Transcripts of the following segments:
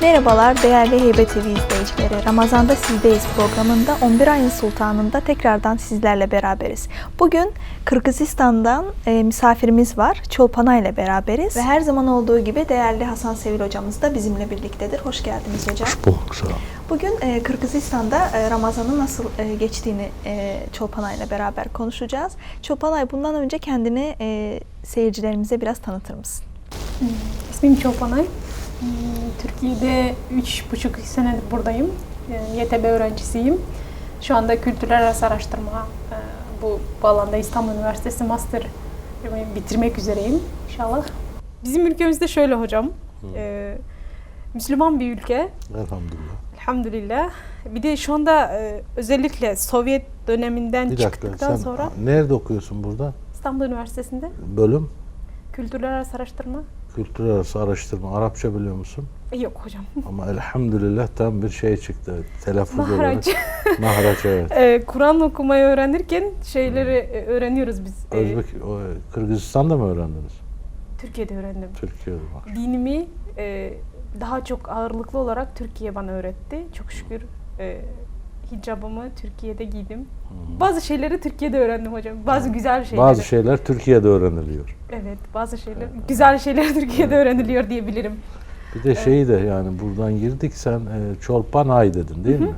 Merhabalar değerli Heybe TV izleyicileri. Ramazan'da Sizdeyiz programında 11 ayın sultanında tekrardan sizlerle beraberiz. Bugün Kırgızistan'dan e, misafirimiz var. Çolpana ile beraberiz. Ve her zaman olduğu gibi değerli Hasan Sevil hocamız da bizimle birliktedir. Hoş geldiniz hocam. Hoş bulduk sağ ol. Bugün e, Kırgızistan'da e, Ramazan'ın nasıl e, geçtiğini e, Çolpanay ile beraber konuşacağız. Çolpanay bundan önce kendini e, seyircilerimize biraz tanıtır mısın? İsmim Çopanay. Hmm, Türkiye'de üç buçuk senedir buradayım. YTB öğrencisiyim. Şu anda kültürel arası araştırma e, bu, alanda İstanbul Üniversitesi Master bitirmek üzereyim inşallah. Bizim ülkemizde şöyle hocam. e, Müslüman bir ülke. Elhamdülillah. Elhamdülillah. Bir de şu anda e, özellikle Sovyet döneminden Bir dakika çıktıktan sen sonra nerede okuyorsun burada? İstanbul Üniversitesi'nde Bölüm kültürel arası araştırma kültür arası araştırma. Arapça biliyor musun? Yok hocam. Ama elhamdülillah tam bir şey çıktı. Telaffuz olarak. Mahraç. Mahraç evet. Ee, Kur'an okumayı öğrenirken şeyleri e, öğreniyoruz biz. Ee, Özbek, o, Kırgızistan'da mı öğrendiniz? Türkiye'de öğrendim. Türkiye'de var. Dinimi e, daha çok ağırlıklı olarak Türkiye bana öğretti. Çok şükür e, hicabımı Türkiye'de giydim. Bazı şeyleri Türkiye'de öğrendim hocam. Bazı güzel şeyleri. Bazı şeyler Türkiye'de öğreniliyor. Evet, bazı şeyler güzel şeyler Türkiye'de öğreniliyor diyebilirim. Bir de şeyi de yani buradan girdik sen e, Çolpan Ay dedin değil mi?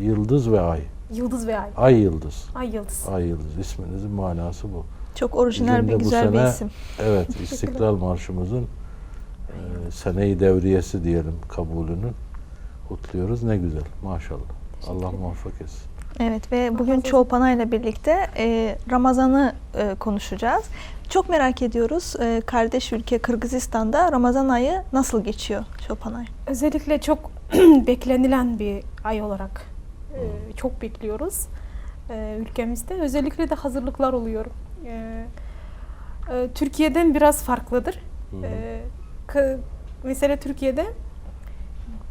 Yıldız ve Ay. Yıldız ve ay. Ay Yıldız. Ay yıldız. Ay Yıldız isminizin manası bu. Çok orijinal Bizim bir güzel bir sene- isim. Evet, İstiklal Marşımızın e, seneyi devriyesi diyelim kabulünü kutluyoruz. Ne güzel maşallah. Allah muvaffak etsin. Evet ve bugün Çolpana ile birlikte e, Ramazan'ı e, konuşacağız. Çok merak ediyoruz e, kardeş ülke Kırgızistan'da Ramazan ayı nasıl geçiyor Çolpanay? Özellikle çok beklenilen bir ay olarak e, çok bekliyoruz e, ülkemizde. Özellikle de hazırlıklar oluyor. E, e, Türkiye'den biraz farklıdır. E, mesela Türkiye'de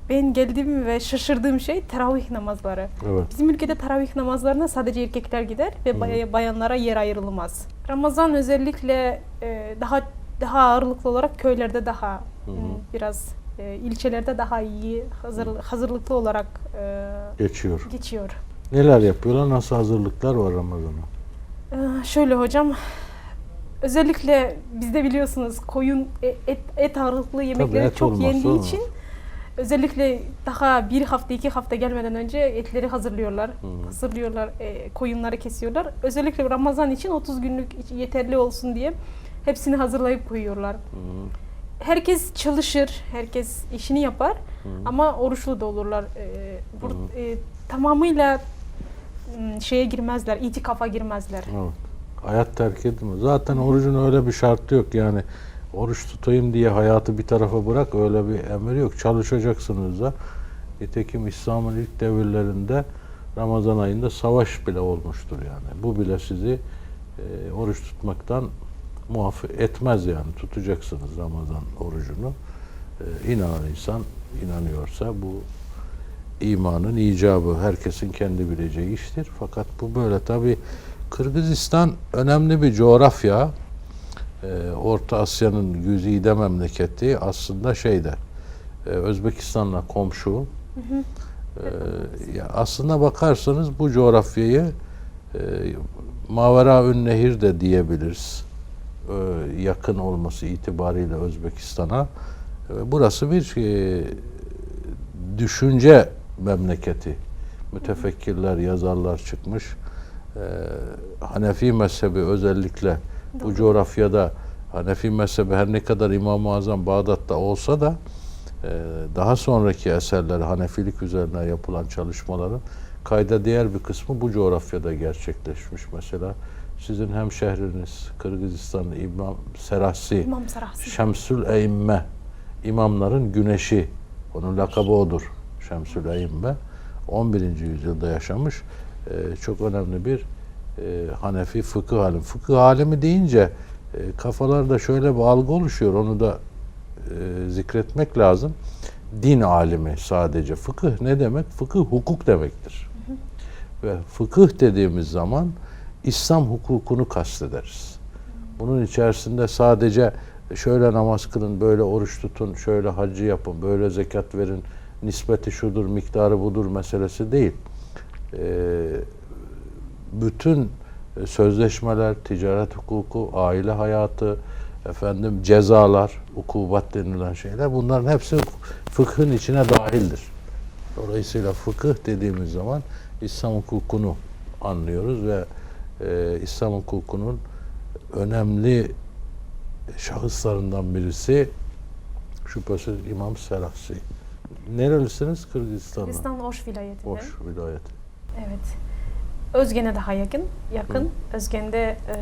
ben geldiğim ve şaşırdığım şey teravih namazları. Evet. Bizim ülkede teravih namazlarına sadece erkekler gider ve bay- bayanlara yer ayrılmaz. Ramazan özellikle e, daha daha ağırlıklı olarak köylerde daha Hı hı. m, biraz e, ilçelerde daha iyi hazır, hazırlıklı olarak e, Geçiyor. geçiyor. Neler yapıyorlar? Nasıl hazırlıklar var Ramazan'a? Ee, şöyle hocam özellikle bizde biliyorsunuz koyun e, et, et ağırlıklı yemekleri et çok olmazsa yendiği olmaz. için özellikle daha bir hafta iki hafta gelmeden önce etleri hazırlıyorlar. Hı. Hazırlıyorlar, e, koyunları kesiyorlar. Özellikle Ramazan için 30 günlük yeterli olsun diye hepsini hazırlayıp koyuyorlar. Hı. Herkes çalışır, herkes işini yapar ama oruçlu da olurlar. E, bur- Hı. e, tamamıyla şeye girmezler, itikafa girmezler. Evet. Hayat terk edilmez. Zaten orucun öyle bir şartı yok yani. Oruç tutayım diye hayatı bir tarafa bırak öyle bir emir yok. Çalışacaksınız da. Nitekim İslam'ın ilk devirlerinde Ramazan ayında savaş bile olmuştur yani. Bu bile sizi e, oruç tutmaktan muaf etmez yani. Tutacaksınız Ramazan orucunu. E, inanan insan inanıyorsa bu imanın icabı herkesin kendi bileceği iştir. Fakat bu böyle tabi Kırgızistan önemli bir coğrafya. Ee, Orta Asya'nın güzide memleketi aslında şeyde e, Özbekistan'la komşu. Ee, ya aslında bakarsanız bu coğrafyayı e, Mavera Nehir de diyebiliriz. Ee, yakın olması itibariyle Özbekistan'a. Ee, burası bir e, düşünce memleketi. Mütefekkirler, yazarlar çıkmış. Ee, Hanefi mezhebi özellikle bu coğrafyada Hanefi mezhebi her ne kadar İmam-ı Azam Bağdat'ta olsa da e, daha sonraki eserler Hanefilik üzerine yapılan çalışmaların kayda değer bir kısmı bu coğrafyada gerçekleşmiş. Mesela sizin hem şehriniz Kırgızistan'ın İmam Serasi İmam Sarahsi. Şemsül Eymme imamların güneşi onun lakabı odur Şemsül Eymme 11. yüzyılda yaşamış Ee, çok önemli bir e, Hanefi fıkıh alimi. Fıkıh alimi deyince e, kafalarda şöyle bir algı oluşuyor onu da e, zikretmek lazım. Din alimi sadece. Fıkıh ne demek? Fıkıh hukuk demektir. Ve fıkıh dediğimiz zaman İslam hukukunu kastederiz. Bunun içerisinde sadece şöyle namaz kılın, böyle oruç tutun, şöyle hacı yapın, böyle zekat verin, nispeti şudur, miktarı budur meselesi değil. Ee, bütün sözleşmeler, ticaret hukuku, aile hayatı, efendim cezalar, ukubat denilen şeyler bunların hepsi fıkhın içine dahildir. Dolayısıyla fıkıh dediğimiz zaman İslam hukukunu anlıyoruz ve e, İslam hukukunun önemli şahıslarından birisi şüphesiz İmam Serahsi. Nerelisiniz? Kırgızistan'da. Kırgızistan Oş vilayetinde. Hoş vilayet. Evet. Özgen'e daha yakın. Yakın. Özgen'de e,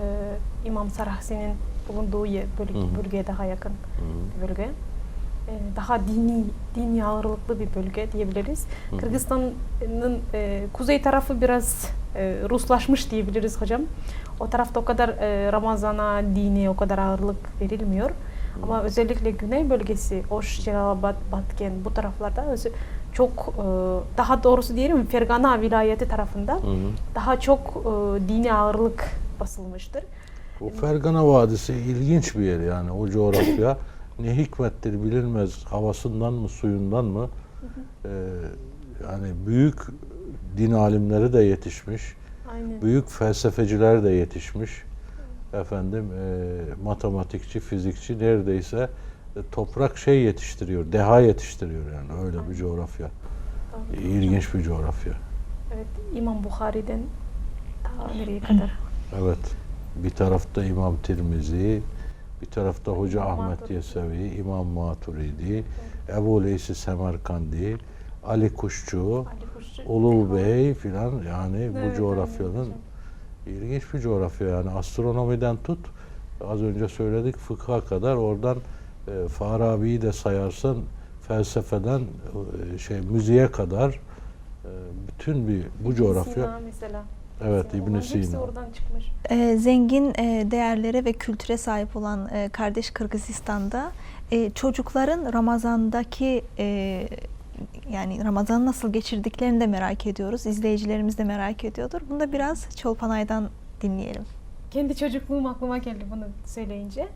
İmam Sarahsi'nin bulunduğu yer, bölge, Hı hı. bölgeye daha yakın Hı. bölge. E, daha dini, dini ağırlıklı bir bölge diyebiliriz. Hı hı. Kırgızistan'ın e, kuzey tarafı biraz e, Ruslaşmış diyebiliriz hocam. O tarafta o kadar e, Ramazan'a, dine o kadar ağırlık verilmiyor. Ama özellikle güney bölgesi, Oş, Celalabad, Batken bu taraflarda çok e, daha doğrusu diyelim Fergana vilayeti tarafında Hı hı. daha çok e, dini ağırlık basılmıştır. Bu Fergana Vadisi ilginç bir yer yani o coğrafya. ne hikmettir bilinmez havasından mı suyundan mı Ee, yani büyük din alimleri de yetişmiş. Aynen. Büyük felsefeciler de yetişmiş. Efendim e, matematikçi, fizikçi neredeyse toprak şey yetiştiriyor, deha yetiştiriyor yani öyle bir coğrafya. İlginç bir coğrafya. Evet, İmam Bukhari'den nereye kadar? Evet. Bir tarafta İmam Tirmizi, bir tarafta Hoca İmam Ahmet Maturidi. Yesevi, İmam Maturidi, Ebu Leysi Semerkandi, Ali Kuşçu, Ali Kuşçu. Ulul Bey filan yani Evet, bu coğrafyanın ilginç bir coğrafya yani astronomiden tut az önce söyledik fıkha kadar oradan e, Farabi'yi de sayarsan felsefeden e, şey müziğe kadar e, bütün bir bu coğrafya Sina mesela. evet İbn Sina oradan çıkmış. Ee, zengin e, değerlere ve kültüre sahip olan e, kardeş Kırgızistan'da e, çocukların Ramazan'daki e, yani Ramazan nasıl geçirdiklerini de merak ediyoruz. İzleyicilerimiz de merak ediyordur. Bunu da biraz Çolpanay'dan dinleyelim. Kendi çocukluğum aklıma geldi bunu söyleyince.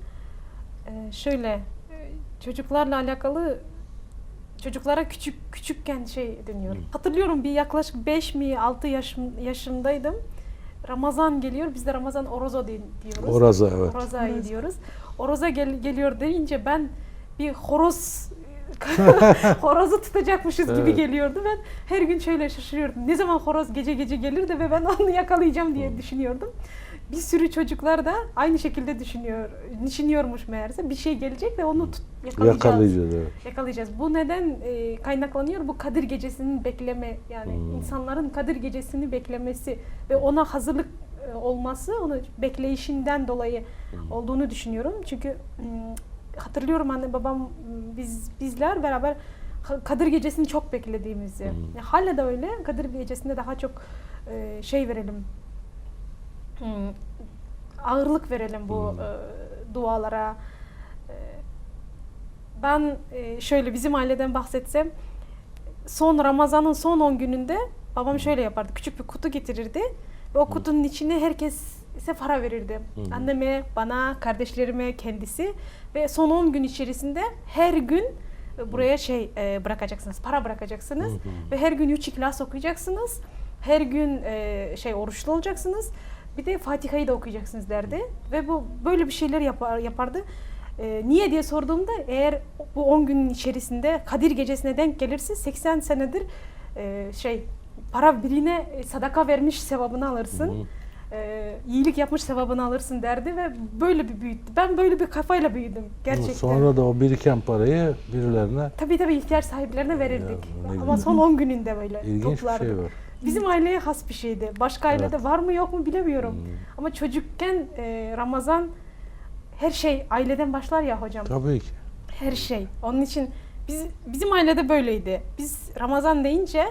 Ee, şöyle e, çocuklarla alakalı çocuklara küçük küçükken şey deniyor. Hı. Hatırlıyorum bir yaklaşık 5 mi 6 yaşım, yaşındaydım. Ramazan geliyor. Biz de Ramazan Orozo di- diyoruz. Oraza evet. Oroza'yı Oroza. diyoruz. Oroza gel- geliyor deyince ben bir horoz horozu tutacakmışız gibi Evet. geliyordu. Ben her gün şöyle şaşırıyordum. Ne zaman horoz gece gece gelir de ve ben onu yakalayacağım diye düşünüyordum. Bir sürü çocuklar da aynı şekilde düşünüyor, düşünüyormuş meğerse. Bir şey gelecek ve onu tut, yakalayacağız. Yakalayacağız evet. Yakalayacağız. Bu neden e, kaynaklanıyor? Bu Kadir Gecesi'nin bekleme yani Hmm. insanların Kadir Gecesi'ni beklemesi ve ona hazırlık e, olması, onu bekleyişinden dolayı Hmm. olduğunu düşünüyorum. Çünkü m, hatırlıyorum anne babam m, biz bizler beraber Kadir Gecesi'ni çok beklediğimizi. Hmm. Hala da öyle. Kadir Gecesi'nde daha çok e, şey verelim. Hmm, ağırlık verelim bu Hmm. e, dualara. E, ben e, şöyle bizim aileden bahsetsem son Ramazan'ın son 10 gününde babam şöyle yapardı. Küçük bir kutu getirirdi ve o kutunun içine herkes ise para verirdi. Anneme, bana, kardeşlerime, kendisi ve son 10 gün içerisinde her gün e, buraya şey e, bırakacaksınız, para bırakacaksınız Hı hı. ve her gün 3 ihlas okuyacaksınız. Her gün e, şey oruçlu olacaksınız. Bir de Fatiha'yı da okuyacaksınız derdi ve bu böyle bir şeyler yapar, yapardı. E, niye diye sorduğumda eğer bu 10 günün içerisinde Kadir Gecesi'ne denk gelirse 80 senedir e, şey para birine e, sadaka vermiş sevabını alırsın. Hı hı. E, iyilik yapmış sevabını alırsın derdi ve böyle bir büyüttü. Ben böyle bir kafayla büyüdüm gerçekten. Sonra da o biriken parayı birilerine Tabii tabii ihtiyaç sahiplerine verirdik. Ya, Ama son 10 gününde böyle ilginç bir toplardık. şey var. Bizim aileye has bir şeydi. Başka ailede Evet. var mı yok mu bilemiyorum. Hmm. Ama çocukken e, Ramazan her şey aileden başlar ya hocam. Tabii ki. Her şey. Onun için biz bizim ailede böyleydi. Biz Ramazan deyince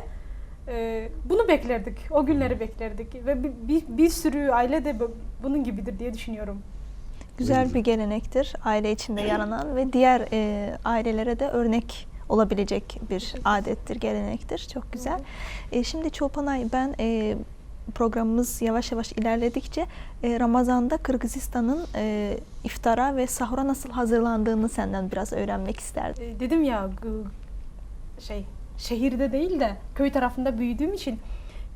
e, bunu beklerdik. O günleri beklerdik ve bir, bir, bir sürü aile de bu- bunun gibidir diye düşünüyorum. Güzel güzel. bir gelenektir. Aile içinde yaranan ve diğer e, ailelere de örnek olabilecek bir adettir, gelenektir. Çok güzel. E, şimdi Çolpanay ben e, programımız yavaş yavaş ilerledikçe e, Ramazan'da Kırgızistan'ın e, iftara ve sahura nasıl hazırlandığını senden biraz öğrenmek isterdim. E, dedim ya şey şehirde değil de köy tarafında büyüdüğüm için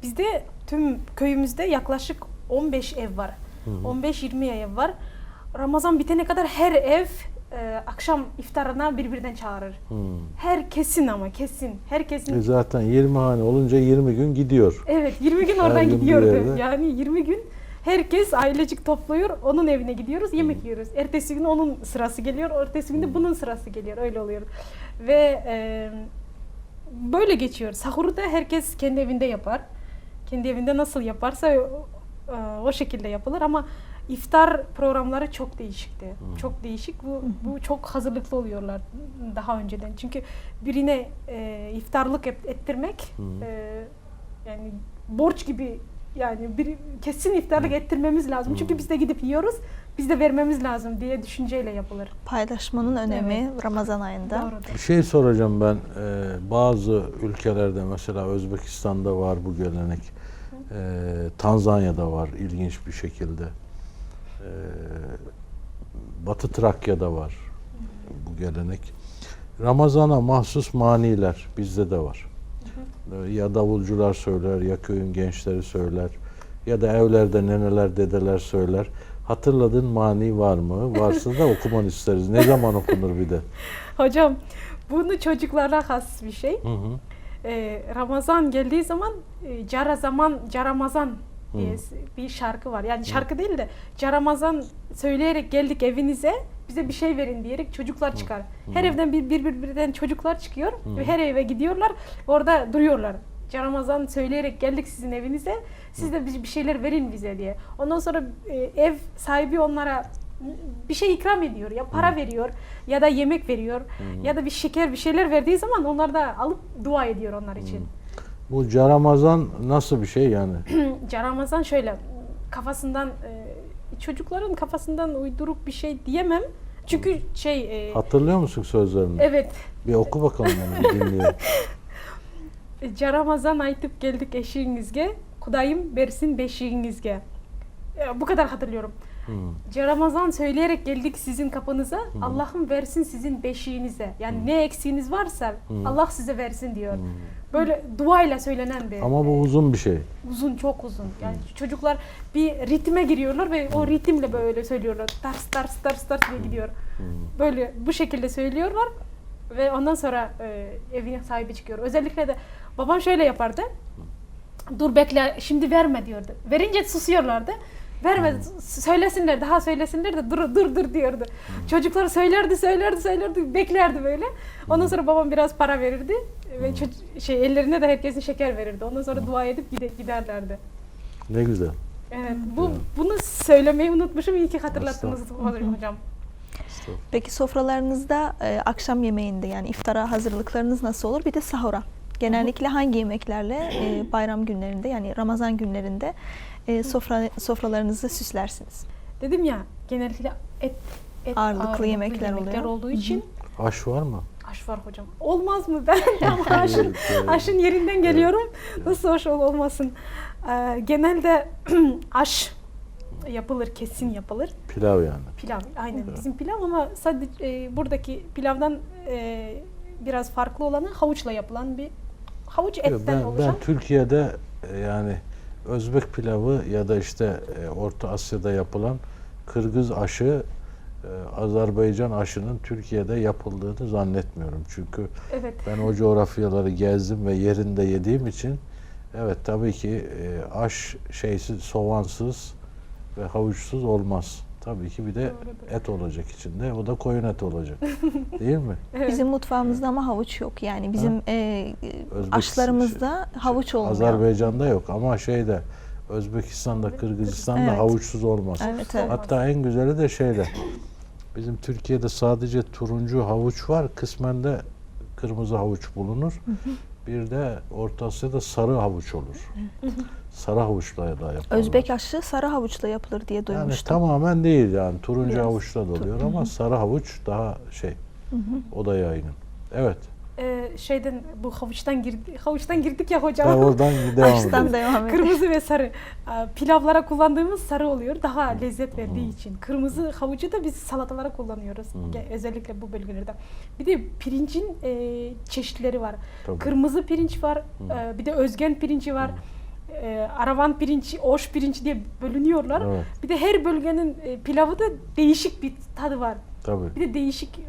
bizde tüm köyümüzde yaklaşık 15 ev var. 15-20 ev var. Ramazan bitene kadar her ev e, akşam iftarına birbirinden çağırır. Hmm. Herkesin ama kesin. Herkesin. E zaten 20 hane olunca 20 gün gidiyor. Evet 20 gün Her oradan gün gidiyordu. Yani 20 gün herkes ailecik topluyor. Onun evine gidiyoruz. Yemek yiyoruz. Ertesi gün onun sırası geliyor. Ertesi gün de bunun sırası geliyor. Öyle oluyor. Ve e, böyle geçiyor. Sahuru da herkes kendi evinde yapar. Kendi evinde nasıl yaparsa e, o şekilde yapılır ama iftar programları çok değişikti. Çok değişik. Bu, bu çok hazırlıklı oluyorlar daha önceden. Çünkü birine e, iftarlık et- ettirmek e, yani borç gibi yani bir kesin iftarlık ettirmemiz lazım. Çünkü biz de gidip yiyoruz. Biz de vermemiz lazım diye düşünceyle yapılır. Paylaşmanın önemi Ramazan ayında. Doğrudur. Bir şey soracağım ben. Ee, bazı ülkelerde mesela Özbekistan'da var bu gelenek. Ee, Tanzanya'da var ilginç bir şekilde. Ee, Batı Trakya'da var bu gelenek. Ramazana mahsus maniler bizde de var. Ee, Ya davulcular söyler, ya köyün gençleri söyler, ya da evlerde neneler, dedeler söyler. Hatırladığın mani var mı? Varsa da okuman isteriz. Ne zaman okunur bir de? Hocam bunu çocuklara has bir şey. Hı hı. Ee, Ramazan geldiği zaman e, cara zaman caramazan diye bir şarkı var. Yani şarkı değil de caramazan söyleyerek geldik evinize bize bir şey verin diyerek çocuklar çıkar. Her evden bir, bir birbirinden çocuklar çıkıyor ve her eve gidiyorlar. Orada duruyorlar. Caramazan söyleyerek geldik sizin evinize. Siz de bir şeyler verin bize diye. Ondan sonra e, ev sahibi onlara bir şey ikram ediyor ya para veriyor ya da yemek veriyor ya da bir şeker bir şeyler verdiği zaman onlar da alıp dua ediyor onlar için. Bu caramazan nasıl bir şey yani? Caramazan şöyle kafasından e, çocukların kafasından uyduruk bir şey diyemem. Çünkü şey e, Hatırlıyor musun sözlerini? evet Bir oku bakalım onu dinleyelim. Caramazan aytıp geldik eşiğinizge. Kudayım bersin beşiğinizge. E, bu kadar hatırlıyorum. Hı. Caramazan söyleyerek geldik sizin kapınıza. Allah'ım versin sizin beşiğinize. Yani ne eksiğiniz varsa Allah size versin diyor. Böyle duayla söylenen bir Ama bu uzun bir şey. uzun çok uzun. Yani çocuklar bir ritme giriyorlar ve o ritimle böyle söylüyorlar. Ters ters ters ters diye gidiyor. Böyle bu şekilde söylüyorlar ve ondan sonra e, evin sahibi çıkıyor. Özellikle de babam şöyle yapardı. Dur bekle şimdi verme diyordu. Verince susuyorlardı. Verme söylesinler daha söylesinler de dur dur dur diyordu. Çocuklar söylerdi söylerdi söylerdi beklerdi böyle. Ondan sonra babam biraz para verirdi ve çoc- şey ellerine de herkesin şeker verirdi. Ondan sonra dua edip gide- giderlerdi. Ne güzel. Evet bu bunu söylemeyi unutmuşum. İyi ki hatırlattınız hocam. Peki sofralarınızda e, akşam yemeğinde yani iftara hazırlıklarınız nasıl olur? Bir de sahura. Genellikle hangi yemeklerle e, bayram günlerinde yani Ramazan günlerinde e, sofra sofralarınızı süslersiniz? Dedim ya genellikle et, et Ağırlıklı yemekler oluyor. olduğu için Aş var mı? aş var hocam. Olmaz mı ben ama aşın, Evet, evet. aşın yerinden geliyorum. Nasıl ol- olmasın. Ee, genelde aş yapılır kesin yapılır. Pilav yani. Pilav aynen bizim pilav ama sadece e, buradaki pilavdan e, biraz farklı olanı havuçla yapılan bir havuç etten ben, oluşan. ben Türkiye'de e, yani Özbek pilavı ya da işte e, Orta Asya'da yapılan Kırgız aşı e, Azerbaycan aşının Türkiye'de yapıldığını zannetmiyorum. Çünkü Evet. ben o coğrafyaları gezdim ve yerinde yediğim için evet tabii ki aş şeysiz, soğansız ve havuçsuz olmaz. Tabii ki bir de Doğrudur. et olacak içinde. O da koyun eti olacak. Değil mi? Evet. Bizim mutfağımızda ama havuç yok. Yani bizim e, Özbek- aşlarımızda havuç olmuyor. Azerbaycan'da yok ama şeyde Özbekistan'da, Kırgızistan'da Evet. havuçsuz olmaz. Evet, evet. Hatta en güzeli de şeyde. Bizim Türkiye'de sadece turuncu havuç var. Kısmen de kırmızı havuç bulunur. Bir de Orta Asya'da sarı havuç olur. Sarı havuçla da yaparlar. Özbek aşı sarı havuçla yapılır diye yani duymuştum. tamamen değil yani turuncu Biraz. havuçla da oluyor ama sarı havuç daha şey. O da yaygın. Evet. e, şeyden bu havuçtan girdik havuçtan girdik ya hocam. Ha, oradan devam edelim. devam edelim. Kırmızı ve sarı. Aa, Pilavlara kullandığımız sarı oluyor. Daha lezzet verdiği için. Kırmızı havucu da biz salatalara kullanıyoruz. Ge- Özellikle bu bölgelerde. Bir de pirincin e, çeşitleri var. Tabii. Kırmızı pirinç var. e, bir de özgen pirinci var. E, aravan pirinci, oş pirinç diye bölünüyorlar. Evet. Bir de her bölgenin e, pilavı da değişik bir tadı var. Tabii. Bir de değişik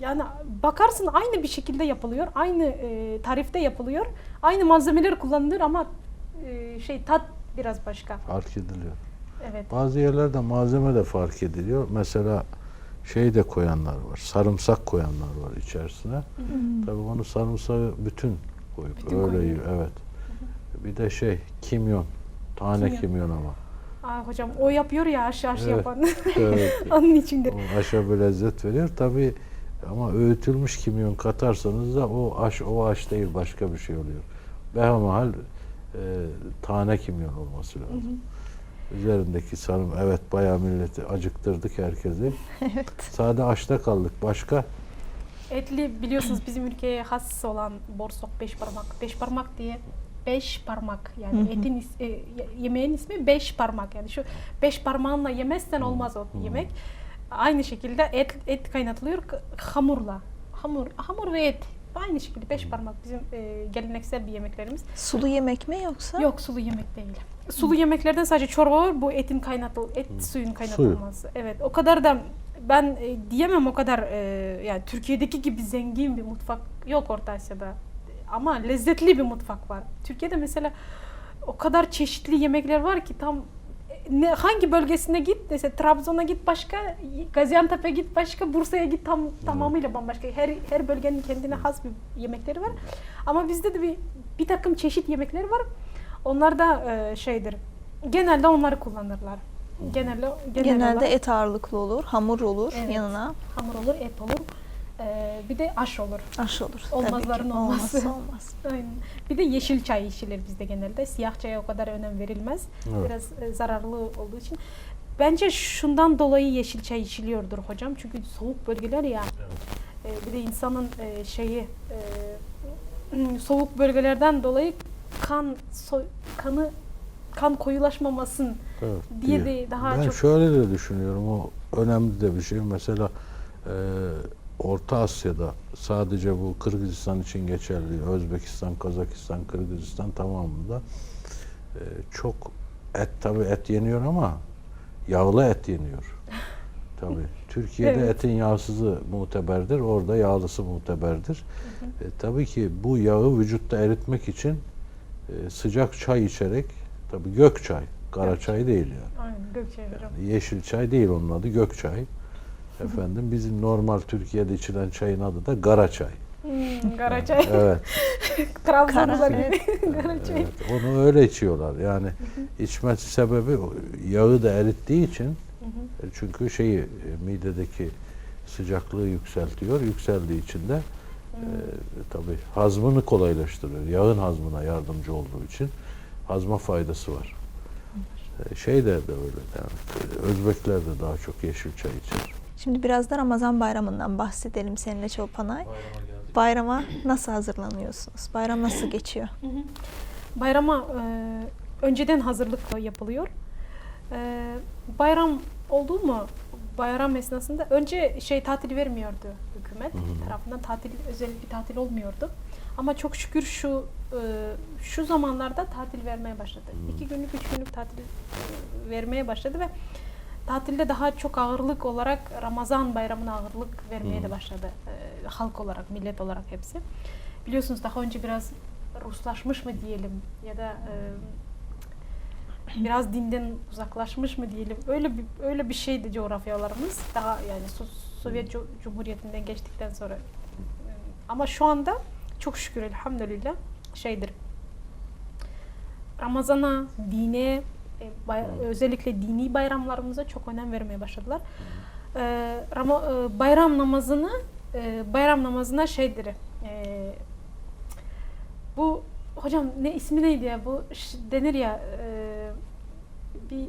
yani bakarsın aynı bir şekilde yapılıyor. Aynı e, tarifte yapılıyor. Aynı malzemeler kullanılır ama e, şey tat biraz başka. Fark ediliyor. Evet. Bazı yerlerde malzeme de fark ediliyor. Mesela şey de koyanlar var. Sarımsak koyanlar var içerisine. Tabii onu sarımsağı bütün koyup Bütün öyle koyuyor. Evet. Bir de şey kimyon. Tane Kimyon. kimyon ama. Aa, hocam o yapıyor ya aşı aşı Evet. yapan. Evet. Onun içindir. O aşa bir lezzet veriyor. Tabii ama öğütülmüş kimyon katarsanız da o aş o aş değil başka bir şey oluyor. Behemahal e, tane kimyon olması lazım. Üzerindeki sarım evet bayağı milleti acıktırdık herkesi. Evet. Sade aşta kaldık. Başka? Etli biliyorsunuz bizim ülkeye has olan borsok beş parmak. Beş parmak diye beş parmak yani etin is- e, ye- yemeğin ismi beş parmak yani şu beş parmağınla yemezsen olmaz o yemek. Aynı şekilde et et kaynatılıyor hamurla. Hamur hamur ve et aynı şekilde beş parmak bizim e, geleneksel bir yemeklerimiz. Sulu yemek mi yoksa? Yok sulu yemek değil. Sulu yemeklerden sadece çorba var. Bu etin kaynatıl et suyun kaynatılması. Evet. O kadar da ben e, diyemem o kadar e, yani Türkiye'deki gibi zengin bir mutfak yok Orta Asya'da. Ama lezzetli bir mutfak var. Türkiye'de mesela o kadar çeşitli yemekler var ki tam e, ne hangi bölgesine git mesela Trabzon'a git başka, Gaziantep'e git başka, Bursa'ya git tam tamamıyla bambaşka. Her her bölgenin kendine has bir yemekleri var. Ama bizde de bir bir takım çeşit yemekler var. Onlar da e, şeydir. Genelde onları kullanırlar. Genelde genel Genelde olarak et ağırlıklı olur, hamur olur Evet. yanına. hamur olur, et olur. E, bir de aş olur. Aş olur. Olmazların tabii olmazı. Olmazsa olmaz. Aynen. Bir de yeşil çay içilir bizde genelde. Siyah çaya o kadar önem verilmez. Evet. Biraz e, zararlı olduğu için. Bence şundan dolayı yeşil çay içiliyordur hocam. Çünkü soğuk bölgeler ya. E, bir de insanın e, şeyi e, soğuk bölgelerden dolayı kan so- kanı kan koyulaşmamasın Evet, diye de daha ben çok şöyle de düşünüyorum. O önemli de bir şey. Mesela e, Orta Asya'da sadece bu Kırgızistan için geçerli. Özbekistan, Kazakistan, Kırgızistan tamamında e, çok et tabi et yeniyor ama yağlı et yeniyor. Tabi Türkiye'de Evet. etin yağsızı muteberdir. Orada yağlısı muteberdir. E, tabii ki bu yağı vücutta eritmek için e, sıcak çay içerek tabi gök çay, kara Evet. çay değil yani. Aynen Gökçe hocam. Yeşil çay değil onun adı gök çay. Efendim bizim normal Türkiye'de içilen çayın adı da gara çay. Hmm, kara çay. Evet. Trabzonlular Kara. gibi. kara çay. evet. Onu öyle içiyorlar. Yani içmesi sebebi yağı da erittiği için e, çünkü şeyi e, midedeki sıcaklığı yükseltiyor. Yükseldiği için de e, tabii hazmını kolaylaştırıyor. Yağın hazmına yardımcı olduğu için hazma faydası var. E, şey de, de öyle. Yani, e, Özbekler de daha çok yeşil çay içer. Şimdi biraz da Ramazan bayramından bahsedelim seninle Çolpanay. Bayrama nasıl hazırlanıyorsunuz? Bayram nasıl geçiyor? Bayrama e, önceden hazırlık yapılıyor. E, bayram oldu mu bayram esnasında önce şey tatil vermiyordu hükümet tarafından tatil özel bir tatil olmuyordu. Ama çok şükür şu e, şu zamanlarda tatil vermeye başladı. İki günlük, üç günlük tatil e, vermeye başladı ve tatilde daha çok ağırlık olarak Ramazan bayramına ağırlık vermeye de başladı. E, halk olarak, millet olarak hepsi. Biliyorsunuz daha önce biraz Ruslaşmış mı diyelim ya da e, biraz dinden uzaklaşmış mı diyelim. Öyle bir öyle bir şeydi coğrafyalarımız. Daha yani So- Sovyet Co- Cumhuriyeti'nden geçtikten sonra. E, Ama şu anda çok şükür elhamdülillah şeydir. Ramazana, dine, e, bay- özellikle dini bayramlarımıza çok önem vermeye başladılar. E, Rama- e, bayram namazını e, bayram namazına şeydir. e, bu hocam ne ismi neydi ya? Bu denir ya e, bir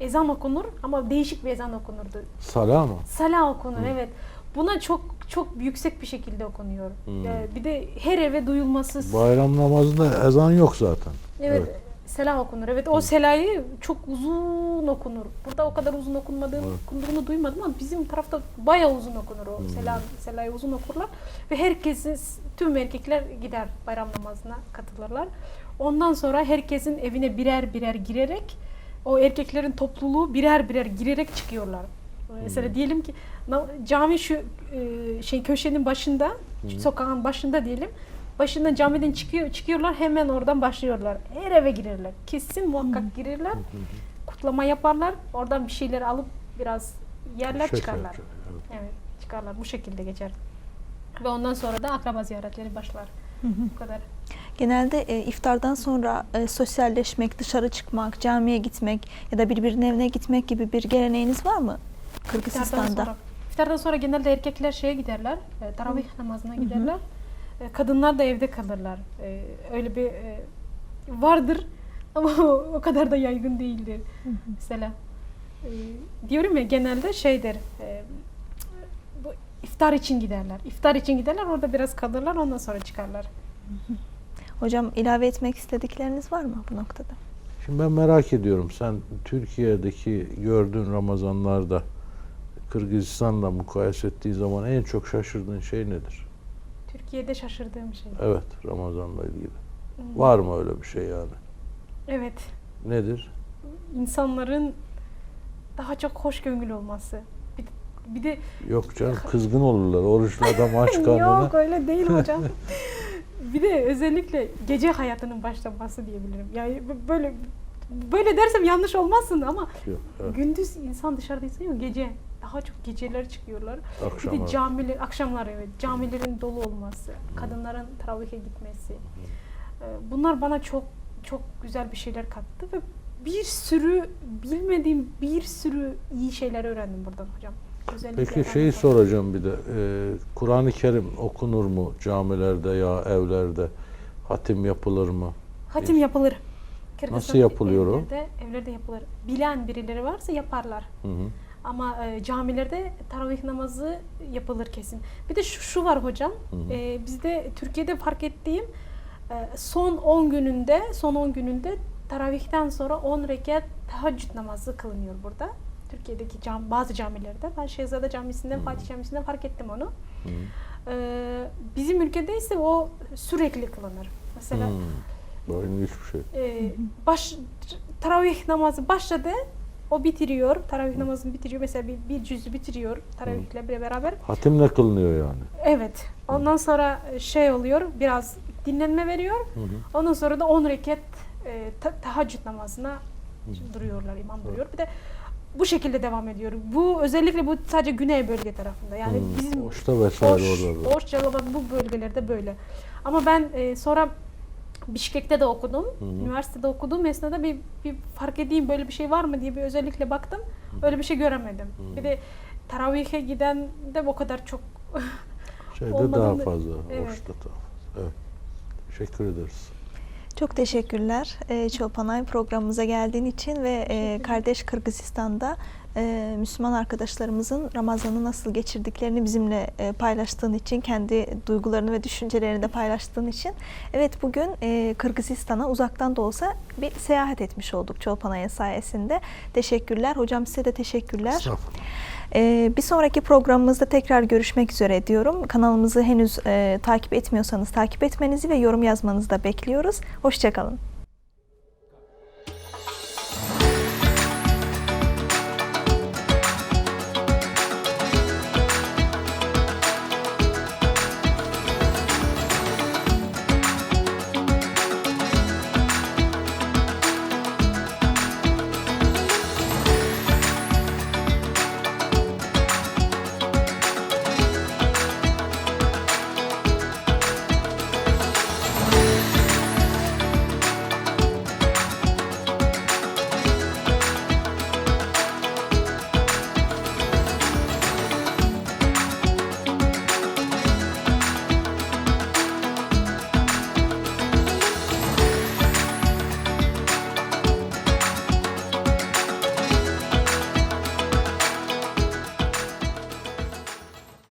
ezan okunur ama değişik bir ezan okunurdu. Sala mı? Sala okunur evet. buna çok çok yüksek bir şekilde okunuyor. Hmm. Ee, bir de her eve duyulması. Bayram namazında ezan yok zaten. Evet, Evet. Selam okunur. Evet o selayı çok uzun okunur. Burada o kadar uzun okunmadığını okunduğunu duymadım ama bizim tarafta bayağı uzun okunur o Hmm. selam selayı uzun okurlar ve herkesin tüm erkekler gider bayram namazına katılırlar. Ondan sonra herkesin evine birer birer girerek o erkeklerin topluluğu birer birer girerek çıkıyorlar. Mesela Hmm. diyelim ki cami şu e, şey köşenin başında, sokağın başında diyelim. Başından camiden çıkıyor çıkıyorlar hemen oradan başlıyorlar. Her eve girerler. Kesin muhakkak girerler. Kutlama yaparlar. Oradan bir şeyler alıp biraz yerler Şeker, çıkarlar. evet. Evet, çıkarlar. Bu şekilde geçer. Ve ondan sonra da akraba ziyaretleri başlar. Bu kadar. Genelde e, iftardan sonra e, sosyalleşmek, dışarı çıkmak, camiye gitmek ya da birbirinin evine gitmek gibi bir geleneğiniz var mı İftardan Kırgızistan'da? sonra, iftardan sonra genelde erkekler şeye giderler. E, taravih namazına giderler. E, kadınlar da evde kalırlar. E, öyle bir e, vardır ama o kadar da yaygın değildir. Mesela e, diyorum ya genelde şeydir. e, bu iftar için giderler. İftar için giderler. Orada biraz kalırlar. Ondan sonra çıkarlar. Hocam ilave etmek istedikleriniz var mı bu noktada? Şimdi ben merak ediyorum. Sen Türkiye'deki gördüğün Ramazanlarda Kırgızistan'la mukayese ettiğin zaman en çok şaşırdığın şey nedir? Türkiye'de şaşırdığım şey. Evet, Ramazan'la ilgili. Hmm. Var mı öyle bir şey yani? Evet. Nedir? insanların daha çok hoşgörülü olması. Bir, bir de Yok canım kızgın olurlar. Oruçlu adam aç karnına. yok öyle değil hocam. bir de özellikle gece hayatının başlaması diyebilirim. Yani böyle böyle dersem yanlış olmazsın ama Yok, evet. gündüz insan dışarıdaysa yok gece daha çok geceler çıkıyorlar. Bir Akşamlar. de camiler akşamlar evet camilerin dolu olması, kadınların teravihe gitmesi. Ee, Bunlar bana çok çok güzel bir şeyler kattı ve bir sürü bilmediğim bir sürü iyi şeyler öğrendim buradan hocam. Özellikle Peki şeyi Ramazan. soracağım bir de. Ee, Kur'an-ı Kerim okunur mu camilerde ya evlerde? Hatim yapılır mı? Hatim yapılır. Nasıl yapılıyor o? evlerde, Evlerde yapılır. Bilen birileri varsa yaparlar. Hı hı. Ama e, camilerde taravih namazı yapılır kesin. Bir de şu, şu var hocam. hı. E, bizde Türkiye'de fark ettiğim e, son 10 gününde son 10 gününde taravihten sonra 10 rekat teheccüd namazı kılınıyor burada. Türkiye'deki cam, bazı camilerde. Ben Şehzade Camisi'nden, Fatih Camisi'nden fark ettim onu. E, bizim ülkede ise o sürekli kılınır. Mesela Hmm. Bu ilginç bir şey. e, baş taravih namazı başladı. O bitiriyor. Taravih namazını bitiriyor. Mesela bir, bir cüzü bitiriyor taravihle bir- beraber. Hatimle kılınıyor yani. Evet. Ondan sonra şey oluyor. Biraz dinlenme veriyor. Hı hı. Ondan sonra da 10 rekat e, te- teheccüd namazına duruyorlar. imam duruyor. Bir de bu şekilde devam ediyor. Bu özellikle bu sadece güney bölge tarafında. Yani Hmm. bizim Oş'ta vesaire Oş, orada. da. Oş, bu bölgelerde böyle. Ama ben e, sonra Bişkek'te de okudum. Hı hı. Üniversitede okuduğum esnada bir, bir fark edeyim böyle bir şey var mı diye bir özellikle baktım. Öyle bir şey göremedim. Hı. Bir de taravihe giden de o kadar çok Şeyde daha fazla. Evet. Oş'ta daha fazla. Evet. Teşekkür ederiz. Çok teşekkürler e, Çolpanay programımıza geldiğin için ve e, kardeş Kırgızistan'da e, Müslüman arkadaşlarımızın Ramazan'ı nasıl geçirdiklerini bizimle e, paylaştığın için, kendi duygularını ve düşüncelerini de paylaştığın için. Evet bugün e, Kırgızistan'a uzaktan da olsa bir seyahat etmiş olduk Çolpanay'ın sayesinde. Teşekkürler. Hocam size de teşekkürler. Ee, bir sonraki programımızda tekrar görüşmek üzere diyorum. Kanalımızı henüz e, takip etmiyorsanız takip etmenizi ve yorum yazmanızı da bekliyoruz. Hoşçakalın.